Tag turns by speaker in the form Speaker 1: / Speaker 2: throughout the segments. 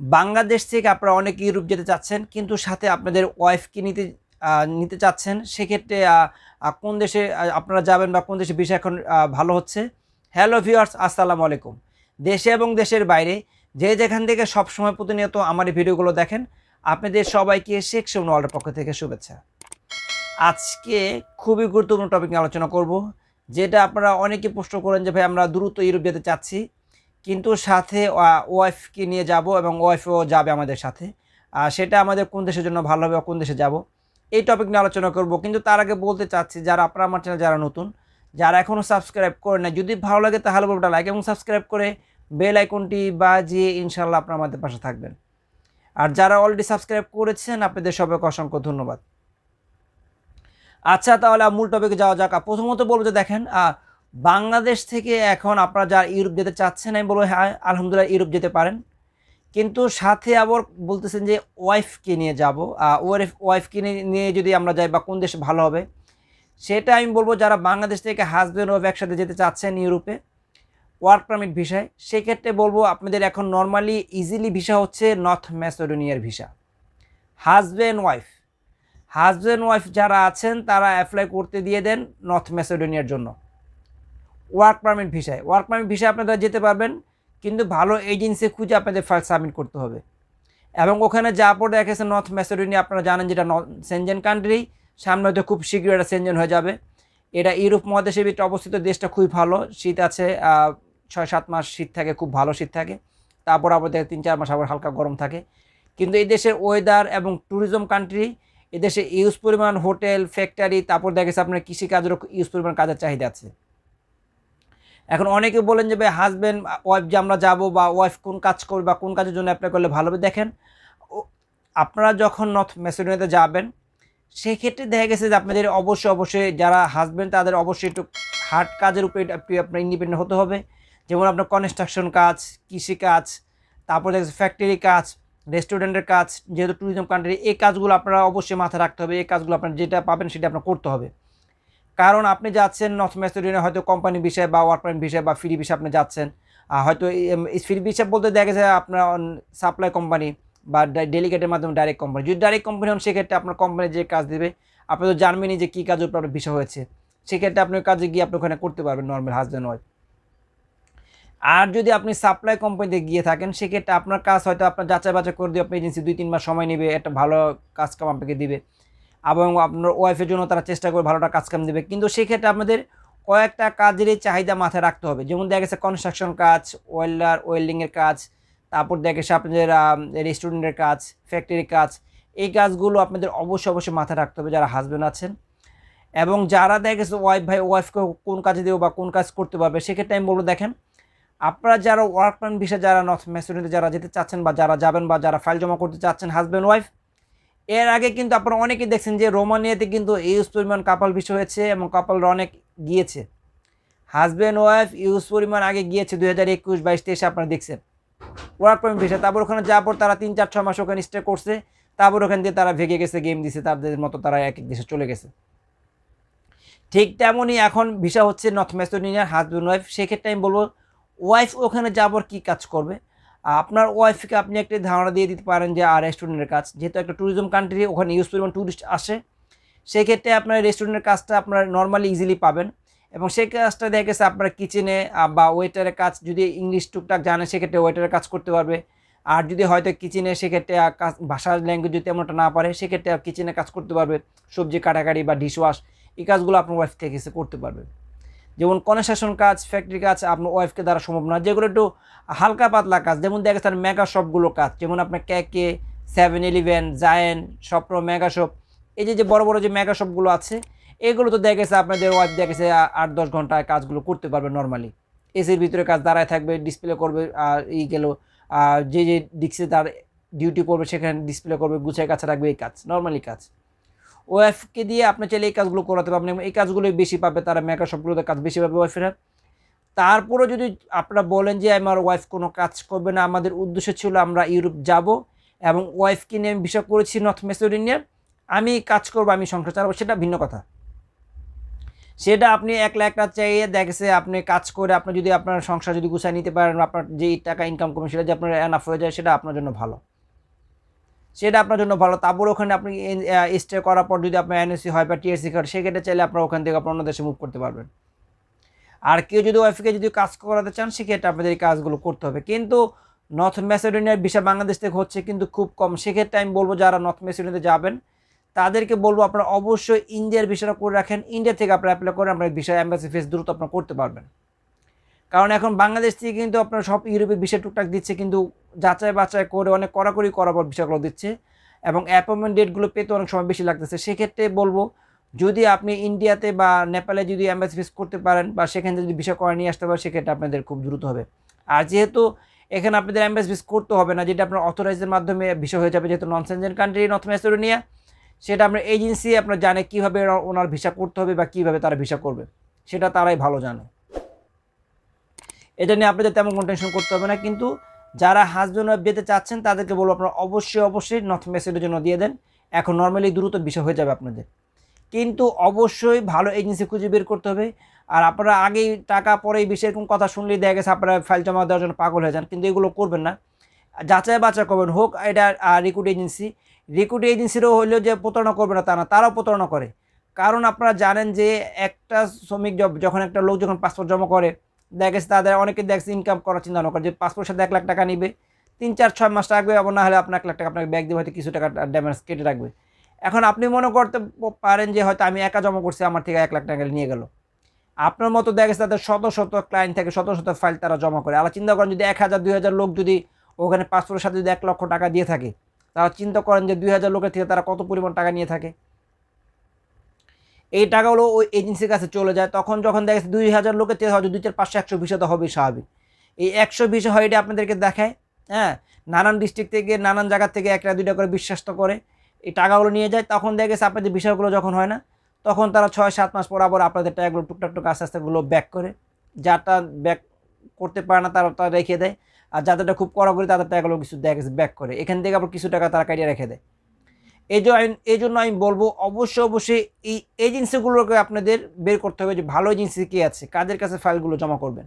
Speaker 1: বাংলাদেশ থেকে আপনারা অনেক ইউরোপ যেতে চাচ্ছেন, কিন্তু সাথে আপনাদের ওয়াইফকে নিতে নিতে চাচ্ছেন, সেক্ষেত্রে কোন দেশে আপনারা যাবেন বা কোন দেশে বিষয় এখন ভালো হচ্ছে? হ্যালো ভিউয়ার্স আসসালামু আলাইকুম। দেশে এবং দেশের বাইরে, যে যেখান থেকে সবসময় প্রতিনিয়ত আমার এই ভিডিওগুলো দেখেন, আপনাদের সবাইকে শেখ সেমন পক্ষ থেকে শুভেচ্ছা। আজকে খুবই গুরুত্বপূর্ণ টপিক নিয়ে আলোচনা করব, যেটা আপনারা অনেকে প্রশ্ন করেন যে, ভাই, আমরা দ্রুত ইউরোপ যেতে চাচ্ছি। কিন্তু সাথে ওয়াইফকে নিয়ে যাব এবং ওয়াইফও যাবে আমাদের সাথে। আর সেটা আমাদের কোন দেশের জন্য ভালো হবে কোন দেশে যাব, এই টপিক নিয়ে আলোচনা করব। কিন্তু তার আগে বলতে চাচ্ছি, যারা আপনারা আমার চ্যানেল যারা নতুন, যারা এখনও সাবস্ক্রাইব করে না যদি ভালো লাগে তাহলে বলব লাইক এবং সাবস্ক্রাইব করে বেল আইকনটি বাজিয়ে ইনশাল্লাহ আপনারা আমাদের পাশে থাকবেন। আর যারা অলরেডি সাবস্ক্রাইব করেছেন, আপনাদের সবাইকে অসংখ্য ধন্যবাদ। আচ্ছা তাহলে মূল টপিকে যাওয়া যাক। প্রথমত বলব যে দেখেন বাংলাদেশ থেকে এখন আপনারা যারা ইউরোপ যেতে চাচ্ছেন, আমি বলব হ্যাঁ আলহামদুলিল্লাহ ইউরোপ যেতে পারেন। কিন্তু সাথে আবার বলতেছেন যে ওয়াইফকে নিয়ে যাব। ওয়াইফ ওয়াইফকে নিয়ে যদি আমরা যাই বা কোন দেশে ভালো হবে, সেটা আমি বলব যারা বাংলাদেশ থেকে হাজব্যান্ড ওয়াইফ একসাথে যেতে চাচ্ছেন ইউরোপে ওয়ার্ক পারমিট ভিসায়, সেক্ষেত্রে বলব আপনাদের এখন নর্মালি ইজিলি ভিসা হচ্ছে North ম্যাসেডোনিয়ার visa. Husband wife husband wife যারা আছেন, তারা অ্যাপ্লাই করতে দিয়ে দেন নর্থ ম্যাসেডোনিয়ার জন্য। ওয়ার্ক পারমিট ভিসায় ওয়ার্ক পারমিট ভিসায় আপনারা যেতে পারবেন, কিন্তু ভালো এজেন্সি খুঁজে আপনাদের ফাইল সাবমিট করতে হবে। এবং ওখানে যা পরে রেখেছে নর্থ ম্যাসেডোনিয়া আপনারা জানেন যেটা সেনজেন কান্ট্রি সামনে হয়তো খুব শীঘ্রই এটা সেনজেন হয়ে যাবে। এটা ইউরোপ মহাদেশের ভিতরে অবস্থিত দেশটা খুবই ভালো, শীত আছে ছয় সাত মাস শীত থাকে, খুব ভালো শীত থাকে। তারপর আবার দেখে তিন চার মাস আবার হালকা গরম থাকে। কিন্তু এই দেশের ওয়েদার এবং ট্যুরিজম কান্ট্রি এদেশে ইউজ পরিমাণ হোটেল ফ্যাক্টরি তারপর দেখা গেছে আপনার কৃষিকাজেরও ইউজ পরিমাণ কাজের চাহিদা আছে। এখন অনেকে বলেন যে, ভাই হাজব্যান্ড ওয়াইফ যে আমরা যাব বা ওয়াইফ কোন কাজ করবে বা কোন কাজের জন্য অ্যাপ্লাই করলে ভালো হবে? দেখেন আপনারা যখন নর্থ ম্যাসেডোনিয়াতে যাবেন, সেক্ষেত্রে দেখা গেছে যে, আপনাদের অবশ্যই অবশ্যই যারা হাজব্যান্ড তাদের অবশ্যই একটু হার্ড কাজের উপরে একটু আপনার ইন্ডিপেন্ডেন্ট হতে হবে। যেমন আপনার কনস্ট্রাকশন কাজ কৃষিকাজ তারপর দেখা যাচ্ছে ফ্যাক্টরি কাজ রেস্টুরেন্টের কাজ, যেহেতু ট্যুরিজম কান্ট্রি এই কাজগুলো আপনারা অবশ্যই মাথায় রাখতে হবে। এই কাজগুলো আপনার যেটা পাবেন সেটা আপনার করতে হবে। কারণ আপনি যাচ্ছেন নর্থ ম্যাসেডোনিয়া হয়তো কোম্পানি বিষয় বা ওয়ার্ক পারমিট বিষয় বা ফ্রি বিষয়ে আপনি যাচ্ছেন। হয়তো ফ্রি বিষয় বলতে দেখা গেছে আপনার সাপ্লাই কোম্পানি বা ডেলিগেটের মাধ্যমে ডাইরেক্ট কোম্পানি যদি ডাইরেক্ট কোম্পানি হন, সেক্ষেত্রে আপনার কোম্পানি যে কাজ দেবে, আপনি তো জানবেনই যে কী কাজের উপর আপনার বিষয় হয়েছে। সেক্ষেত্রে আপনি কাজে গিয়ে আপনি ওখানে করতে পারবেন নর্মাল হাজব্যান্ড ওয়াইফ আর যদি আপনি সাপ্লাই কোম্পানিতে গিয়ে থাকেন, সেক্ষেত্রে আপনার কাজ হয়তো আপনার যাচাই বাছাই করে দিয়ে আপনি এজেন্সি দুই তিন মাস সময় নেবে, একটা ভালো কাজ কাম আপনাকে দিবে। এবং আপনার ওয়াইফের জন্য তারা চেষ্টা করে ভালোটা কাজ কাম দেবে। কিন্তু সেক্ষেত্রে আপনাদের কয়েকটা কাজেরই চাহিদা মাথায় রাখতে হবে। যেমন দেখা গেছে কনস্ট্রাকশন কাজ ওয়েল্ডার ওয়েল্ডিংয়ের কাজ, তারপর দেখা গেছে আপনাদের রেস্টুরেন্টের কাজ ফ্যাক্টরির কাজ, এই কাজগুলো আপনাদের অবশ্যই অবশ্যই মাথায় রাখতে হবে যারা হাজব্যান্ড আছেন। এবং যারা দেখা গেছে ওয়াইফ ভাই ওয়াইফকে কোন কাজে দেবো বা কোন কাজ করতে পারবে, সেক্ষেত্রে আমি বলব দেখেন, আপনারা যারা ওয়ার্ক পারমিট বিষয়ে যারা নর্থ ম্যাসেডোনিয়াতে যারা যেতে চাচ্ছেন বা যারা যাবেন বা যারা ফাইল জমা করতে চাচ্ছেন হাজব্যান্ড ওয়াইফ এর আগে কিন্তু আপনারা অনেকেই দেখছেন যে রোমানিয়াতে কিন্তু ইউজ পরিমাণ কাপাল বিষয় হয়েছে এবং কাপালরা অনেক গিয়েছে। হাজব্যান্ড ওয়াইফ ইউজ পরিমাণ আগে গিয়েছে দুই হাজার একুশ বাইশ তেইশে আপনারা দেখছেন। ওয়ার্ক পারমিট বিষয়, তারপর ওখানে যাওয়ার পর তারা তিন, চার, ছয় মাস ওখানে স্টে করছে। তারপর ওখান দিয়ে তারা ভেগে গেছে গেম দিছে, তাদের মতো তারা এক এক দেশে চলে গেছে। ঠিক তেমনই এখন ভিসা হচ্ছে নর্থ ম্যাসেডোনিয়ার হাজব্যান্ড ওয়াইফ সেক্ষেত্রে আমি বলব ওয়াইফ ওখানে যাবার কি কাজ করবে? আপনার ওয়াইফকে আপনি একটা ধারণা দিয়ে দিতে পারেন যে আর রেস্টুরেন্টের কাজ। যেহেতু একটা ট্যুরিজম কান্ট্রি ওখানে ইউজ পরিমাণ ট্যুরিস্ট আসে। সেক্ষেত্রে আপনার রেস্টুরেন্টের কাজটা আপনার নর্মালি ইজিলি পাবেন। এবং সেই কাজটা দেখা গেছে আপনার কিচেনে বা ওয়েটারের কাজ যদি ইংলিশ টুকটাক জানে, সেক্ষেত্রে ওয়েটারের কাজ করতে পারবে। আর যদি হয়তো কিচেনে সেক্ষেত্রে কাজ, ভাষার ল্যাঙ্গুয়েজ যদি তেমনটা না পারে, সেক্ষেত্রে কিচেনে কাজ করতে পারবে। সবজি কাটাকাটি বা ডিশওয়াশ এই কাজগুলো আপনার ওয়াইফ থেকে করতে পারবে। যেমন কনস্ট্রাকশন কাজ ফ্যাক্টরি কাজ আপনার ওয়াইফকে দ্বারা সম্ভব না। যেগুলো একটু হালকা পাতলা কাজ, যেমন দেখা যাচ্ছে মেগা শপগুলো কাজ, যেমন আপনার ক্যাকে সেভেন ইলেভেন জায়েন শপ্রো মেগা শপ এই যে যে বড় বড় যে মেগা শপগুলো আছে, এগুলো তো দেখা গেছে আপনাদের ওয়াইফ দেখা গেছে আট, দশ ঘন্টায় কাজগুলো করতে পারবে নর্মালি এসির ভিতরে কাজ দাঁড়ায় থাকবে ডিসপ্লে করবে আর এই গেল যে যে ডিস্কে তার ডিউটি পড়বে সেখানে ডিসপ্লে করবে গুছায় কাছে রাখবে, এই কাজ নর্মালি কাজ। ওয়াইফকে দিয়ে আপনি চাইলে এই কাজগুলো করাতে পারবেন এই কাজগুলোই বেশি পাবে, তারা মেকআপ সবগুলোতে কাজ বেশি পাবে ওয়াইফেরা তারপরে যদি আপনারা বলেন যে আমার ওয়াইফ কোনো কাজ করবে না, আমাদের উদ্দেশ্য ছিল আমরা ইউরোপ যাব এবং ওয়াইফকে নিয়ে আমি বিষয় করেছি নর্থ মেসোডিনিয়ার আমি কাজ করব, আমি সংসার চালাবো, সেটা ভিন্ন কথা। সেটা আপনি এক লাখ টাকা চাইয়ে দেখেছে, আপনি কাজ করে আপনি যদি আপনার সংসার যদি গুছায় নিতে পারেন, আপনার যেই টাকা ইনকাম করবেন সেটা যে আপনার এনাফ হয়ে যায়, সেটা আপনার জন্য ভালো। সেটা আপনার জন্য ভালো। তারপর ওখানে আপনি স্টে করার পর যদি আপনার এনএসসি হয় বা টিএসসি কার্ড সেক্ষেত্রে চাইলে আপনার ওখান থেকে আপনার অন্য দেশে মুভ করতে পারবেন। আর কেউ যদি ওয়াইফকে যদি কাজ করাতে চান, সেক্ষেত্রে আপনাদের এই কাজগুলো করতে হবে। কিন্তু নর্থ ম্যাসেডোনিয়ার বিষয় বাংলাদেশ থেকে হচ্ছে কিন্তু খুব কম। সেক্ষেত্রে আমি বলব যারা নর্থ ম্যাসেডোনিয়াতে যাবেন, তাদেরকে বলব আপনারা অবশ্যই ইন্ডিয়ার বিষয়টা করে রাখেন। ইন্ডিয়া থেকে আপনারা অ্যাপ্লাই করে আপনার বিষয় অ্যাম্বাসি ফেস দ্রুত আপনারা করতে পারবেন। কারণ এখন বাংলাদেশ থেকে কিন্তু আপনার সব ইউরোপের বিষয় টুকটাক দিচ্ছে, কিন্তু যাচাই বাছাই করে অনেক কড়াকড়ি করার পর দিচ্ছে এবং অ্যাপয়েন্টমেন্ট ডেটগুলো পেতে অনেক সময় বেশি লাগতেছে। সেক্ষেত্রে বলব, যদি আপনি ইন্ডিয়াতে বা নেপালে যদি অ্যাম্বাসি ফেস করতে পারেন বা সেখান যদি বিষয় করে নিয়ে আসতে পারেন, সেক্ষেত্রে আপনাদের খুব দ্রুত হবে। আর যেহেতু এখানে আপনাদের অ্যাম্বাসি ফেস করতে হবে না, যেটা আপনার অথরাইজের মাধ্যমে বিষয় হয়ে যাবে, যেহেতু non Schengen country North Macedonia সেটা আপনার এজেন্সি আপনার জানে কীভাবে ওনার ভিসা করতে হবে বা কীভাবে তারা ভিসা করবে, সেটা তারাই ভালো জানে। এটা নিয়ে আপনাদের তেমন কোনো টেনশন করতে হবে না। কিন্তু যারা হাজব্যান্ড ওয়াইফ যেতে চাচ্ছেন, তাদেরকে বলব আপনারা অবশ্যই অবশ্যই নর্থ মেসেজের জন্য দিয়ে দেন। এখন নর্মালি দ্রুত বিষয় হয়ে যাবে আপনাদের। কিন্তু অবশ্যই ভালো এজেন্সি খুঁজে বের করতে হবে। আর আপনারা আগেই টাকা পরে বিষয়ে এরকম কথা শুনলেই দেখা গেছে আপনারা ফাইল জমা দেওয়ার জন্য পাগল হয়ে যান। কিন্তু এগুলো করবেন না। যাচাই বাছাই করবেন। হোক, এটা রিক্রুট এজেন্সি রিক্রুট এজেন্সিরও হইলেও যে প্রতারণা করবে না, তা না। তারাও প্রতারণা করে। কারণ আপনারা জানেন যে একটা শ্রমিক জব যখন একটা লোক যখন পাসপোর্ট জমা করে দেখা গেছে তাদের অনেকে দেখছে ইনকাম করার চিন্তা ভাবনা করে যে পাসপোর্টের সাথে এক লাখ টাকা নিবে, তিন, চার, ছয় মাস রাখবে এবং না হলে আপনার এক লাখ টাকা আপনাকে ব্যাগ দিয়ে হয়তো কিছু টাকা ড্যামেজ কেটে রাখবে। এখন আপনি মনে করতে পারেন যে হয়তো আমি একা জমা করছি, আমার থেকে এক লাখ টাকা নিয়ে গেল। আপনার মতো দেখা গেছে তাদের শত শত ক্লায়েন্ট থেকে, শত শত ফাইল তারা জমা করে। আবার চিন্তা করেন যদি এক হাজার, দুই হাজার লোক যদি ওখানে পাসপোর্টের সাথে যদি এক লক্ষ টাকা দিয়ে থাকে, তারা চিন্তা করেন যে দুই হাজার লোকের থেকে তারা কত পরিমাণ টাকা নিয়ে থাকে। এই টাকাগুলো ওই এজেন্সির কাছে চলে যায়। তখন যখন দেখা যাচ্ছে দুই হাজার লোকের থেকে হয়তো দুই চার পাঁচশো একশো ভিসা তো হবে স্বাভাবিক। এই একশো ভিসা হয় এটা আপনাদেরকে দেখায় হ্যাঁ? নানান ডিস্ট্রিক্ট থেকে, নানান জায়গা থেকে একটা দুইটা করে বিশ্বাস করে এই টাকাগুলো নিয়ে যায়। তখন দেখা গেছে আপনাদের বিষয়গুলো যখন হয় না, তখন তারা ছয়, সাত মাস পর আবার আপনাদের টাকাগুলো টুকটাক টুক আস্তে আস্তেগুলো ব্যাক করে। যাটা ব্যাক করতে পারে না, তারা তারা রেখে দেয়। আর যাদেরটা খুব কড়া করে তাদের টাকাগুলো কিছু দেখা গেছে ব্যাক করে। এখান থেকে আবার কিছু টাকা তারা কাটিয়ে রেখে দেয়। এই জন্য আমি বলব, অবশ্যই অবশ্যই এই এজেন্সিগুলোকে আপনাদের বের করতে হবে যে ভালো এজেন্সি কে আছে, কাদের কাছে ফাইলগুলো জমা করবেন।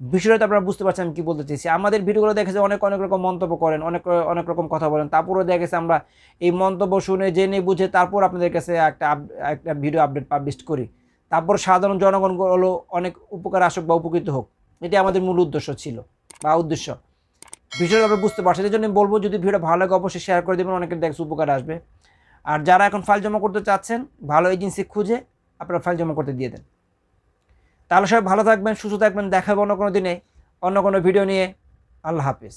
Speaker 1: বিষয়টা আপনারা বুঝতে পারছেন আমি কী বলতে চাইছি। আমাদের ভিডিওগুলো দেখেছে অনেক অনেক রকম মন্তব্য করেন, অনেক অনেক রকম কথা বলেন। তারপরেও দেখা গেছে আমরা এই মন্তব্য শুনে, জেনে বুঝে তারপর আপনাদের কাছে একটা একটা ভিডিও আপডেট পাবলিশ করি। তারপর সাধারণ জনগণ হলো অনেক উপকার আসুক বা উপকৃত হোক এটি আমাদের মূল উদ্দেশ্য ছিল বা উদ্দেশ্য। বিষয়টা আমরা বুঝতে পারছি। এই জন্য বলব, যদি ভিডিও ভালো লাগে, অবশ্যই শেয়ার করে দেবেন, অনেকের দেখ উপকার আসবে। আর যারা এখন ফাইল জমা করতে চাচ্ছেন, ভালো এজেন্সি খুঁজে আপনারা ফাইল জমা করতে দিয়ে দেন। তাহলে সবাই ভালো থাকবেন, সুস্থ থাকবেন, দেখাবো অন্য কোনো দিনে, অন্য কোনো ভিডিও নিয়ে। আল্লাহ হাফিজ।